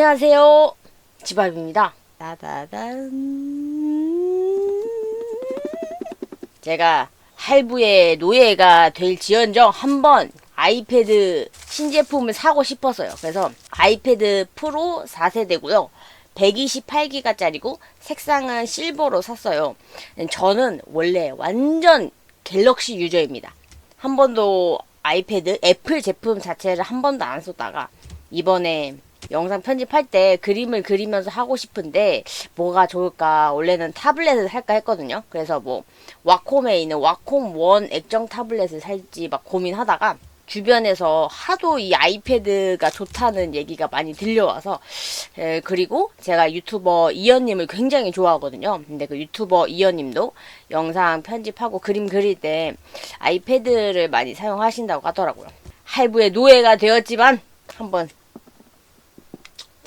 안녕하세요. 지밥입니다. 따다단. 제가 할부의 노예가 될 지연정 한번 아이패드 신제품을 사고 싶었어요. 그래서 아이패드 프로 4세대고요. 128기가짜리고 색상은 실버로 샀어요. 저는 원래 완전 갤럭시 유저입니다. 한 번도 아이패드 애플 제품 자체를 한 번도 안 썼다가 이번에 영상 편집할 때 그림을 그리면서 하고 싶은데 뭐가 좋을까? 원래는 타블렛을 살까 했거든요. 그래서 뭐 와콤에 있는 와콤 원 액정 타블렛을 살지 막 고민하다가 주변에서 하도 이 아이패드가 좋다는 얘기가 많이 들려와서 에, 그리고 제가 유튜버 이연님을 굉장히 좋아하거든요. 근데 그 유튜버 이연님도 영상 편집하고 그림 그릴 때 아이패드를 많이 사용하신다고 하더라고요. 할부의 노예가 되었지만 한번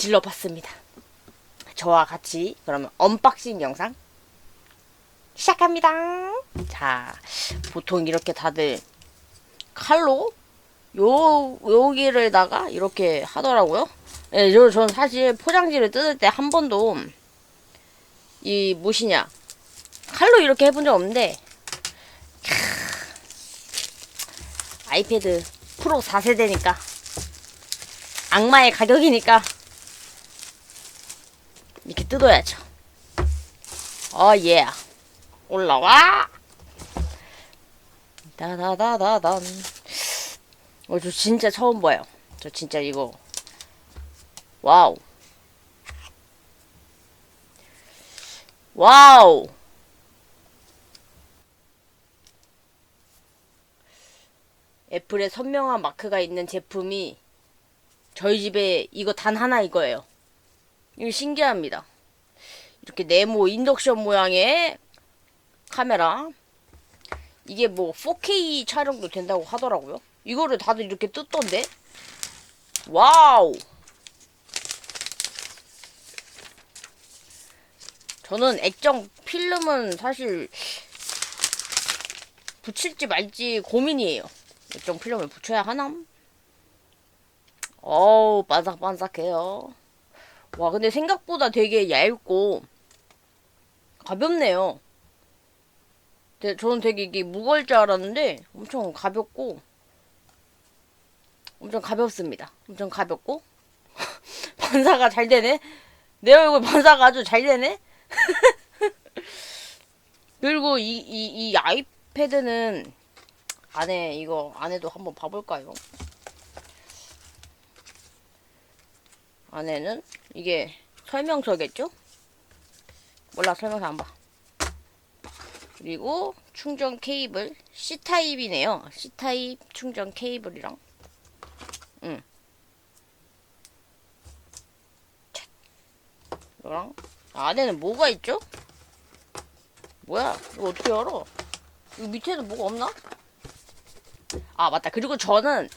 질러봤습니다. 저와 같이 그러면 언박싱 영상 시작합니다. 자, 보통 이렇게 다들 칼로 요 여기를다가 이렇게 하더라고요. 예, 저, 전 사실 포장지를 뜯을 때 한 번도 이 무엇이냐 칼로 이렇게 해본 적 없는데 캬, 아이패드 프로 4세대니까 악마의 가격이니까 이렇게 뜯어야죠. 어, 예. 올라와! 다다다다단. 어, 저 진짜 처음 봐요. 저 진짜 이거. 와우. 와우! 애플의 선명한 마크가 있는 제품이 저희 집에 이거 단 하나 이거예요. 이거 신기합니다. 이렇게 네모 인덕션 모양의 카메라. 이게 뭐 4K 촬영도 된다고 하더라고요. 이거를 다들 이렇게 뜯던데. 와우. 저는 액정 필름은 사실 붙일지 말지 고민이에요. 액정 필름을 붙여야 하나? 어우, 반삭반삭해요. 와, 근데 생각보다 되게 얇고 가볍네요. 네, 저는 되게 이게 무거울 줄 알았는데 엄청 가볍고 엄청 가볍습니다. 엄청 가볍고 반사가 잘 되네. 내 얼굴 반사가 아주 잘 되네. 그리고 이, 이, 이 아이패드는 안에 이거 안에도 한번 봐볼까요? 안에는 이게 설명서겠죠? 몰라 설명서 안 봐. 그리고 충전 케이블 C타입이네요. C타입 충전 케이블이랑 응. 이거랑 안에는 뭐가 있죠? 뭐야? 이거 어떻게 알아? 이 밑에는 뭐가 없나? 아 맞다. 그리고 저는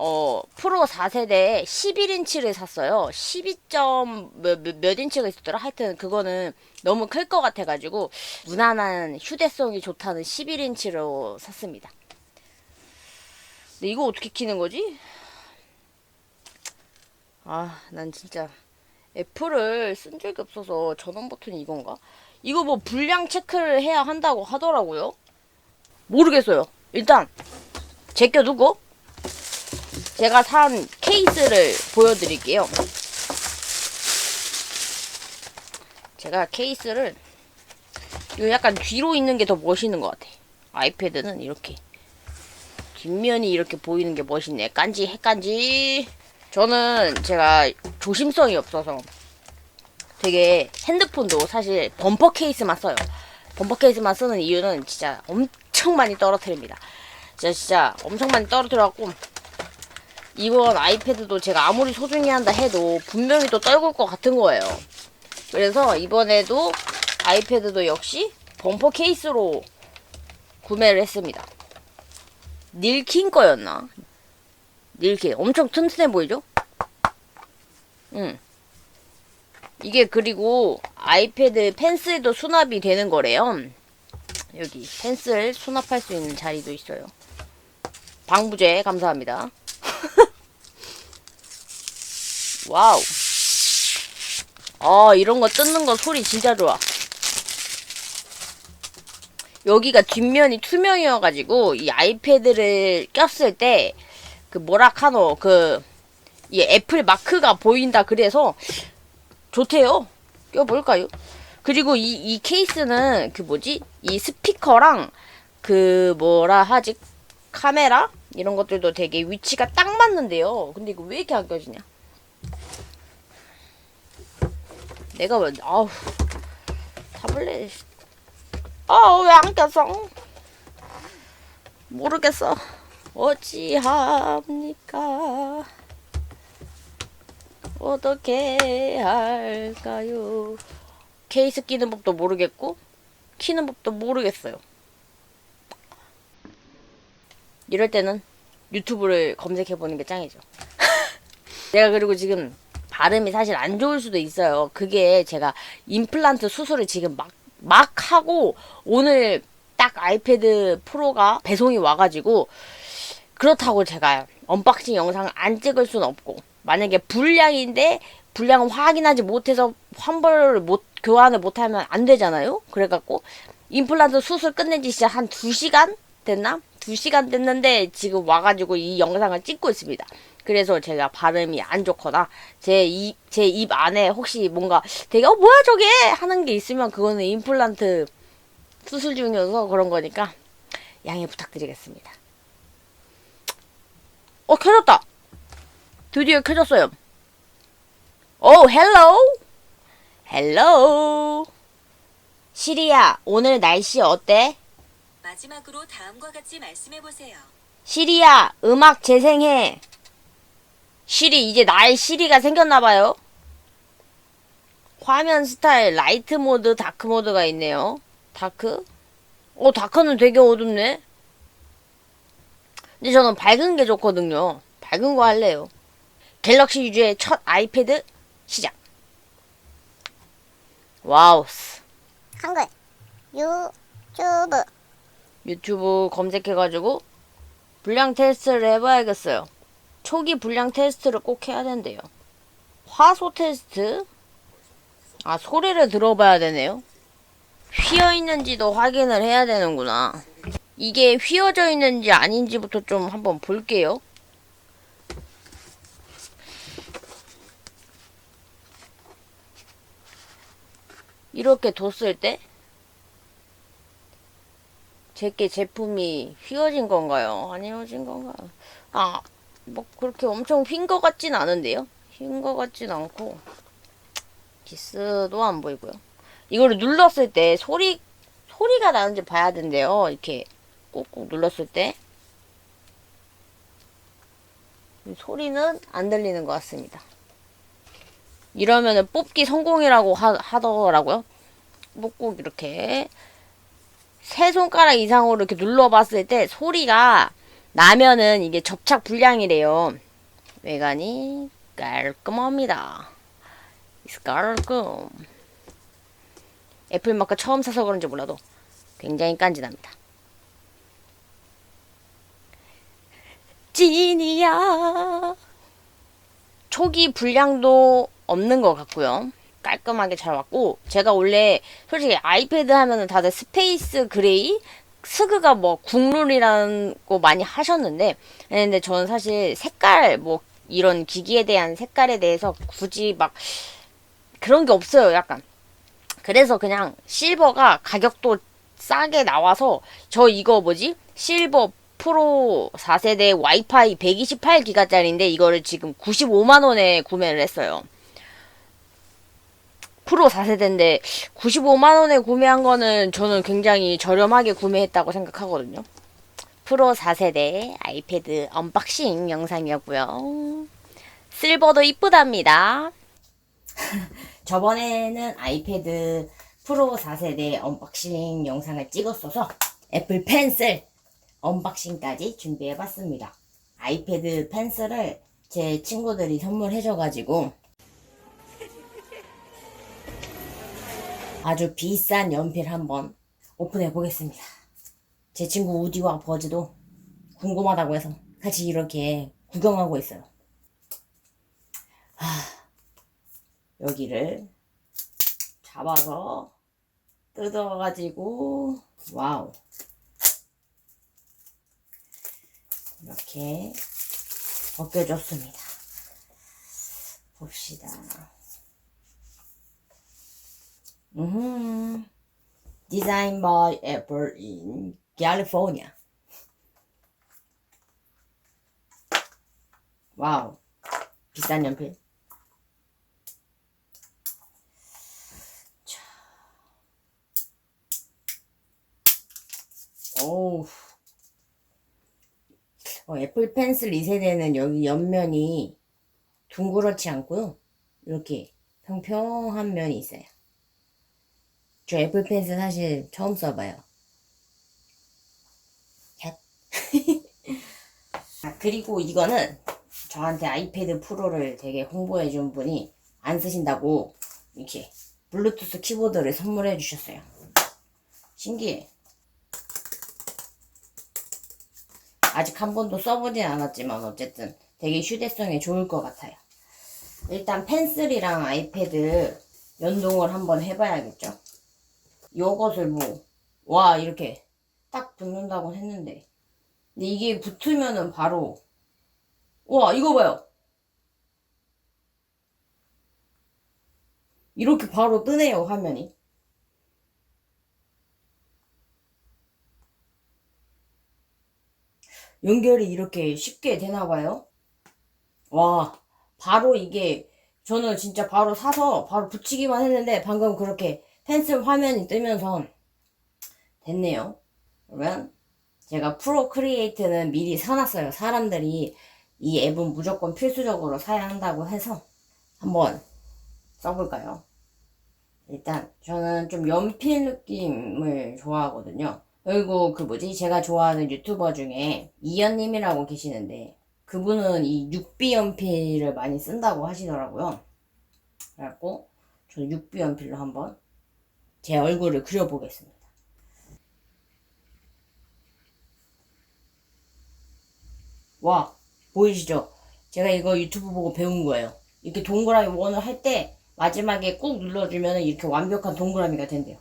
어, 프로 4세대에 11인치를 샀어요. 12점 몇, 몇, 몇 인치가 있었더라? 하여튼 그거는 너무 클 것 같아가지고 무난한 휴대성이 좋다는 11인치로 샀습니다. 근데 이거 어떻게 키는 거지? 아, 난 진짜 애플을 쓴 적이 없어서 전원 버튼이 이건가? 이거 뭐 불량 체크를 해야 한다고 하더라고요. 모르겠어요. 일단 제껴두고 제가 산 케이스를 보여드릴게요. 제가 케이스를 이거 약간 뒤로 있는 게 더 멋있는 것 같아. 아이패드는 이렇게 뒷면이 이렇게 보이는 게 멋있네. 깐지 핵간지. 저는 제가 조심성이 없어서 되게 핸드폰도 사실 범퍼 케이스만 써요. 범퍼 케이스만 쓰는 이유는 진짜 엄청 많이 떨어뜨립니다. 진짜 진짜 엄청 많이 떨어뜨려갖고 이번 아이패드도 제가 아무리 소중히 한다 해도 분명히 또 떨굴 것 같은 거예요. 그래서 이번에도 아이패드도 역시 범퍼 케이스로 구매를 했습니다. 닐킨 거였나? 닐킨. 엄청 튼튼해 보이죠? 응. 이게 그리고 아이패드 펜슬도 수납이 되는 거래요. 여기 펜슬 수납할 수 있는 자리도 있어요. 방부제 감사합니다. 와우. 아, 이런 거 뜯는 거 소리 진짜 좋아. 여기가 뒷면이 투명이어가지고, 이 아이패드를 꼈을 때, 그 뭐라 카노, 그, 이 애플 마크가 보인다 그래서, 좋대요. 껴볼까요? 그리고 이, 이 케이스는 그 뭐지? 이 스피커랑 그 뭐라 하지? 카메라? 이런 것들도 되게 위치가 딱 맞는데요. 근데 이거 왜 이렇게 안 껴지냐? 내가 왜, 아우, 타블렛. 아우, 왜안 꼈어? 모르겠어. 어찌합니까? 어떻게 할까요? 케이스 끼는 법도 모르겠고, 키는 법도 모르겠어요. 이럴 때는 유튜브를 검색해보는 게 짱이죠. 내가 그리고 지금 발음이 사실 안 좋을 수도 있어요. 그게 제가 임플란트 수술을 지금 막, 막 하고 오늘 딱 아이패드 프로가 배송이 와가지고 그렇다고 제가 언박싱 영상을 안 찍을 수는 없고 만약에 불량인데 불량을 확인하지 못해서 환불을 못 교환을 못하면 안 되잖아요. 그래갖고 임플란트 수술 끝낸 지 진짜 한 2시간 됐나? 2시간 됐는데 지금 와가지고 이 영상을 찍고 있습니다. 그래서 제가 발음이 안 좋거나 제 입, 제 입 안에 혹시 뭔가 되게 어 뭐야 저게 하는 게 있으면 그거는 임플란트 수술 중이어서 그런 거니까 양해 부탁드리겠습니다. 어 켜졌다. 드디어 켜졌어요. 오 헬로 헬로 시리야 오늘 날씨 어때? 마지막으로 다음과 같이 말씀해 보세요. 시리야 음악 재생해. 시리 이제 나의 시리가 생겼나봐요. 화면 스타일 라이트 모드, 다크 모드가 있네요. 다크? 어 다크는 되게 어둡네. 근데 저는 밝은 게 좋거든요. 밝은 거 할래요. 갤럭시 유저의 첫 아이패드 시작. 와우. 한글 유튜브 유튜브 검색해가지고 불량 테스트를 해봐야겠어요. 초기 불량 테스트를 꼭 해야 된대요. 화소 테스트? 아, 소리를 들어봐야 되네요. 휘어 있는지도 확인을 해야 되는구나. 이게 휘어져 있는지 아닌지부터 좀 한번 볼게요. 이렇게 뒀을 때 제게 제품이 휘어진 건가요? 안 휘어진 건가요? 아, 뭐 그렇게 엄청 휜 것 같진 않은데요? 휜 것 같진 않고 기스도 안 보이고요. 이거를 눌렀을 때 소리 소리가 나는지 봐야 된대요. 이렇게 꾹꾹 눌렀을 때 소리는 안 들리는 것 같습니다. 이러면은 뽑기 성공이라고 하, 하더라고요. 꾹꾹 이렇게 세 손가락 이상으로 이렇게 눌러봤을 때 소리가 나면은 이게 접착 불량이래요. 외관이 깔끔합니다. 깔끔. 애플 마크 처음 사서 그런지 몰라도 굉장히 깐진합니다. 찐이야. 초기 불량도 없는 것 같고요. 깔끔하게 잘 왔고 제가 원래 솔직히 아이패드 하면은 다들 스페이스 그레이? 스그가 뭐 국룰이라는 거 많이 하셨는데 근데 저는 사실 색깔 뭐 이런 기기에 대한 색깔에 대해서 굳이 막 그런 게 없어요 약간. 그래서 그냥 실버가 가격도 싸게 나와서 저 이거 뭐지? 실버 프로 4세대 와이파이 128기가짜리인데 이거를 지금 95만원에 구매를 했어요 프로 4세대인데 95만원에 구매한 거는 저는 굉장히 저렴하게 구매했다고 생각하거든요. 프로 4세대 아이패드 언박싱 영상이었고요. 실버도 이쁘답니다. 저번에는 아이패드 프로 4세대 언박싱 영상을 찍었어서 애플 펜슬 언박싱까지 준비해봤습니다. 아이패드 펜슬을 제 친구들이 선물해줘가지고 아주 비싼 연필 한번 오픈해 보겠습니다. 제 친구 우디와 버즈도 궁금하다고 해서 같이 이렇게 구경하고 있어요. 하, 여기를 잡아서 뜯어가지고 와우 이렇게 벗겨줬습니다. 봅시다. 음, Designed by Apple in California. 와우, 비싼 연필. 자. 오우. 어, 애플 펜슬 2세대는 여기 옆면이 둥그렇지 않고요. 이렇게 평평한 면이 있어요. 저 애플 펜슬 사실 처음 써봐요. 헷. 아, 그리고 이거는 저한테 아이패드 프로를 되게 홍보해준 분이 안 쓰신다고 이렇게 블루투스 키보드를 선물해 주셨어요. 신기해. 아직 한 번도 써보진 않았지만 어쨌든 되게 휴대성이 좋을 것 같아요. 일단 펜슬이랑 아이패드 연동을 한번 해봐야겠죠. 요것을 뭐, 와, 이렇게 딱 붙는다고 했는데. 근데 이게 붙으면은 바로, 와, 이거 봐요. 이렇게 바로 뜨네요, 화면이. 연결이 이렇게 쉽게 되나 봐요. 와, 바로 이게, 저는 진짜 바로 사서 바로 붙이기만 했는데 방금 그렇게 펜슬 화면이 뜨면서 됐네요. 그러면 제가 프로 크리에이트는 미리 사놨어요. 사람들이 이 앱은 무조건 필수적으로 사야 한다고 해서 한번 써볼까요? 일단 저는 좀 연필 느낌을 좋아하거든요. 그리고 그 뭐지? 제가 좋아하는 유튜버 중에 이연님이라고 계시는데 그분은 이 6B 연필을 많이 쓴다고 하시더라고요. 그래갖고 저는 6B 연필로 한번 제 얼굴을 그려보겠습니다. 와, 보이시죠? 제가 이거 유튜브 보고 배운 거예요. 이렇게 동그라미 원을 할 때 마지막에 꾹 눌러주면 이렇게 완벽한 동그라미가 된대요.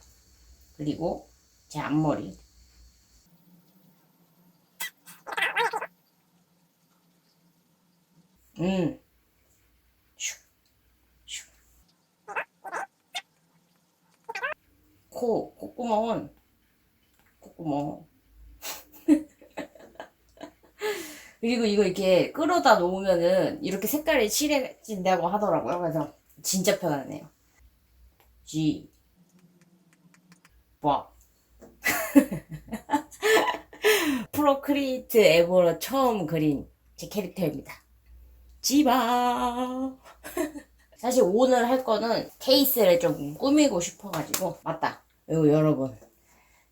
그리고 제 앞머리. 음. 코, 콧구멍은, 콧구멍. 그리고 이거 이렇게 끌어다 놓으면은 이렇게 색깔이 칠해진다고 하더라고요. 그래서 진짜 편하네요. G. 와. 프로크리에이트 앱으로 처음 그린 제 캐릭터입니다. 지바. 사실 오늘 할 거는 케이스를 좀 꾸미고 싶어가지고 맞다. 그리고 여러분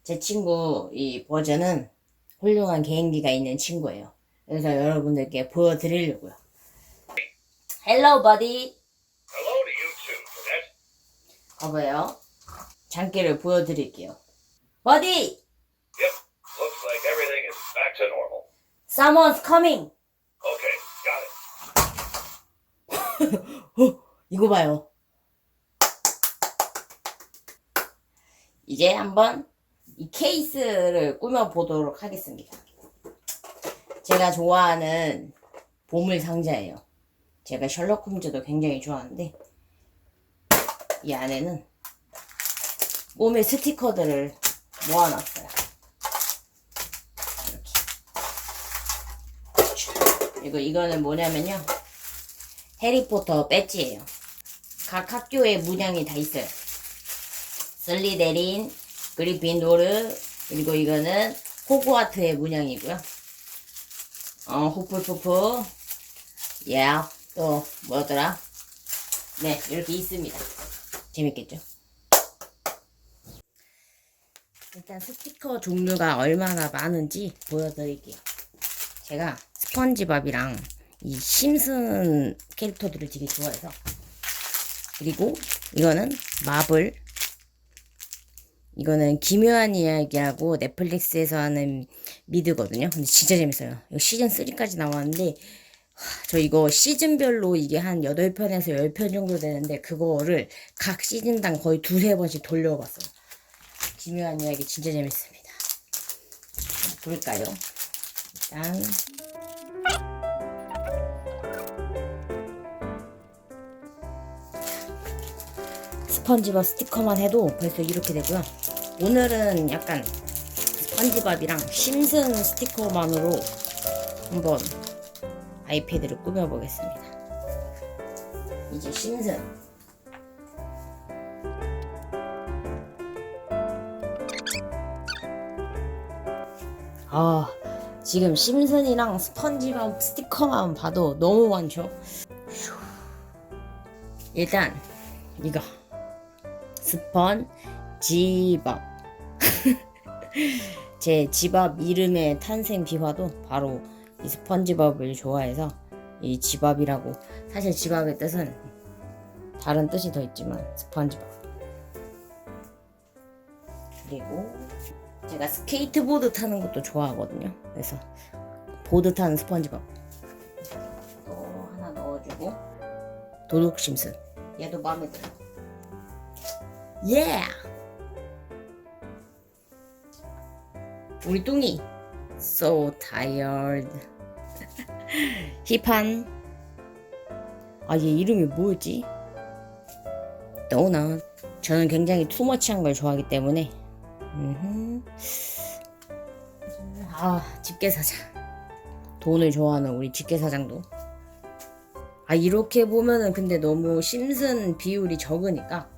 제 친구 이 버전은 훌륭한 개인기가 있는 친구예요. 그래서 여러분들께 보여드리려고요. Hello, buddy. Hello to you too, Cadet. 봐봐요. 장기를 보여드릴게요. Buddy, Yep, looks like everything is back to normal. someone's coming. Okay, got it. 어, 이거 봐요. 이제 한번 이 케이스를 꾸며 보도록 하겠습니다. 제가 좋아하는 보물 상자예요. 제가 셜록 홈즈도 굉장히 좋아하는데 이 안에는 몸의 스티커들을 모아놨어요. 이렇게. 그리고 이거는 뭐냐면요. 해리포터 배지예요. 각 학교에 문양이 다 있어요. 슬리데린, 그리핀도르, 그리고 이거는 호그와트의 문양이고요. 어, 후플푸프, 예, 또 뭐더라? 네, 이렇게 있습니다. 재밌겠죠? 일단 스티커 종류가 얼마나 많은지 보여드릴게요. 제가 스펀지밥이랑 이 심슨 캐릭터들을 되게 좋아해서 그리고 이거는 마블 이거는 기묘한 이야기라고 넷플릭스에서 하는 미드거든요 근데 진짜 재밌어요 시즌 3까지 나왔는데 저 이거 시즌별로 이게 한 8편에서 10편 정도 되는데 그거를 각 시즌당 거의 두세 번씩 돌려봤어요. 기묘한 이야기 진짜 재밌습니다. 볼까요? 일단 스펀지밥 스티커만 해도 벌써 이렇게 되고요. 오늘은 약간 스펀지밥이랑 심슨 스티커만으로 한번 아이패드를 꾸며보겠습니다. 이제 심슨. 아, 지금 심슨이랑 스펀지밥 스티커만 봐도 너무 많죠? 휴. 일단, 이거. 스펀지밥. 제 집앞 이름의 탄생 비화도 바로 이 스펀지밥을 좋아해서 이 집앞이라고. 사실 집앞의 뜻은 다른 뜻이 더 있지만 스펀지밥. 그리고 제가 스케이트보드 타는 것도 좋아하거든요. 그래서 보드 타는 스펀지밥. 또 하나 넣어주고 도둑 심슨 얘도 마음에 들어 예 우리 뚱이. So tired. 힙한. 아 얘 이름이 뭐였지? 너나. 저는 굉장히 투머치한 걸 좋아하기 때문에. 음흠. 아 집게사장. 돈을 좋아하는 우리 집게사장도. 아 이렇게 보면은 근데 너무 심슨 비율이 적으니까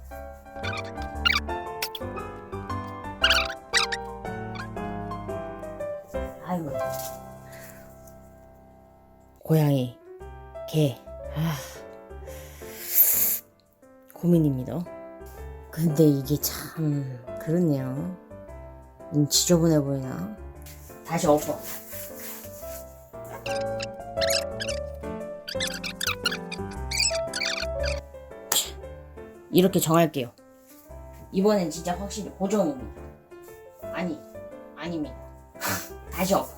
고양이. 개. 아, 고민입니다. 근데 이게 참 그렇네요. 음, 지저분해 보이나? 다시 엎어. 이렇게 정할게요. 이번엔 진짜 확실히 고정입니다. 아니 아닙니다. 다시 엎어.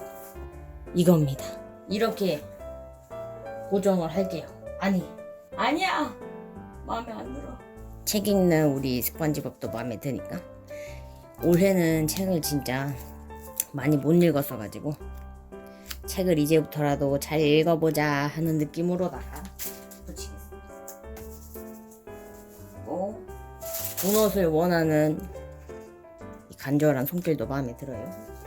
이겁니다. 이렇게 고정을 할게요. 아니. 아니야. 마음에 안 들어. 책 읽는 우리 스펀지밥도 마음에 드니까. 올해는 책을 진짜 많이 못 읽었어 가지고 책을 이제부터라도 잘 읽어보자 하는 느낌으로다가 붙이겠습니다. 그리고 도넛을 원하는 이 간절한 손길도 마음에 들어요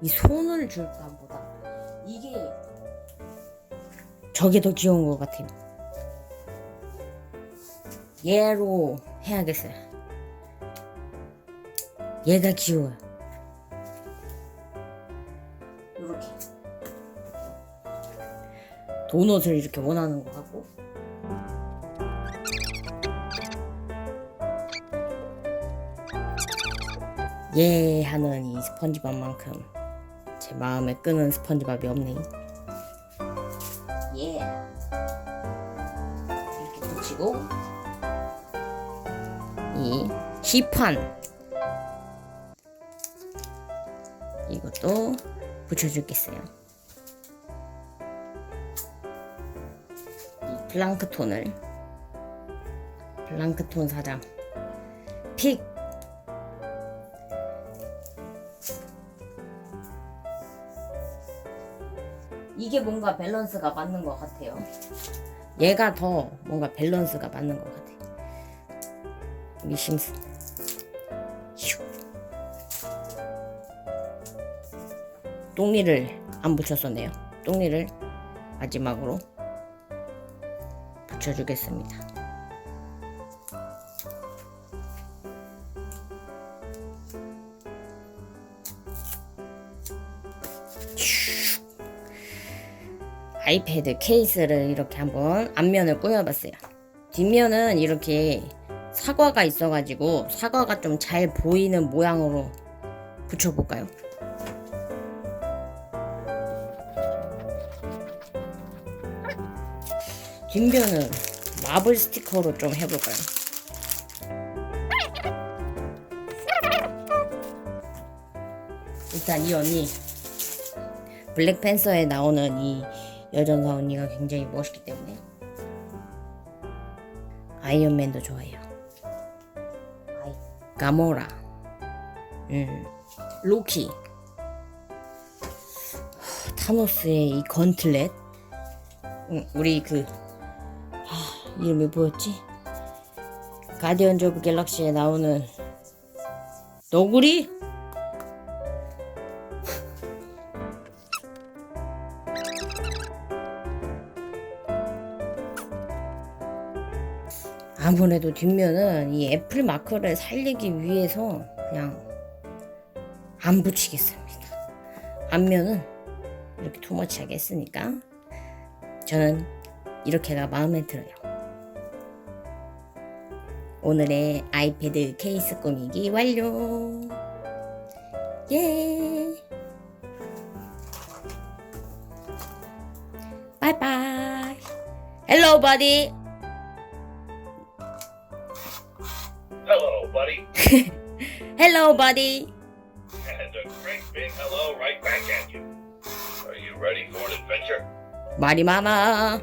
이 손을 줄까 보다 이게 저게 더 귀여운 것 같아요. 얘로 해야겠어요. 얘가 귀여워요. 이렇게. 도넛을 이렇게 원하는 것 같고. 예 하는 이 스펀지밥만큼 제 마음에 끄는 스펀지밥이 없네. 예. 이렇게 붙이고 이 힙한 이것도 붙여주겠어요. 이 플랑크톤을 플랑크톤 사장 이게 뭔가 밸런스가 맞는 것 같아요. 얘가 더 뭔가 밸런스가 맞는 것. 우리 심슨. 슉. 똥리를 안 붙였었네요. 똥리를 마지막으로 붙여주겠습니다. 아이패드 케이스를 이렇게 한번 앞면을 꾸며봤어요. 뒷면은 이렇게 사과가 있어가지고 사과가 좀 잘 보이는 모양으로 붙여볼까요? 뒷면은 마블 스티커로 좀 해볼까요? 일단 이 언니 블랙팬서에 나오는 이 여전사 언니가 굉장히 멋있기 때문에 아이언맨도 좋아해요. 가모라, 음, 로키, 하, 타노스의 이 건틀렛, 음, 우리 그 하, 이름이 뭐였지? 가디언즈 오브 갤럭시에 나오는 너구리? 아무래도 뒷면은 이 애플 마크를 살리기 위해서 그냥 안 붙이겠습니다. 앞면은 이렇게 투머치하게 했으니까 저는 이렇게가 마음에 들어요. 오늘의 아이패드 케이스 꾸미기 완료. 예. 바이바이. 헬로 바디. Hello, buddy. 헬로 바디. And a great big hello right back at you. Are you ready for an adventure? 말이 많아.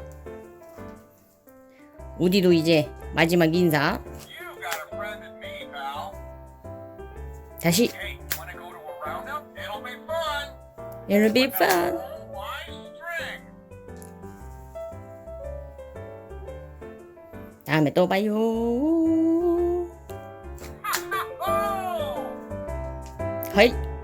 우디도 이제 마지막 인사. You got a friend in me, pal. 다시 Hey, wanna go to a roundup? It'll be fun. It'll be fun. 다음에 또 봐요. はい。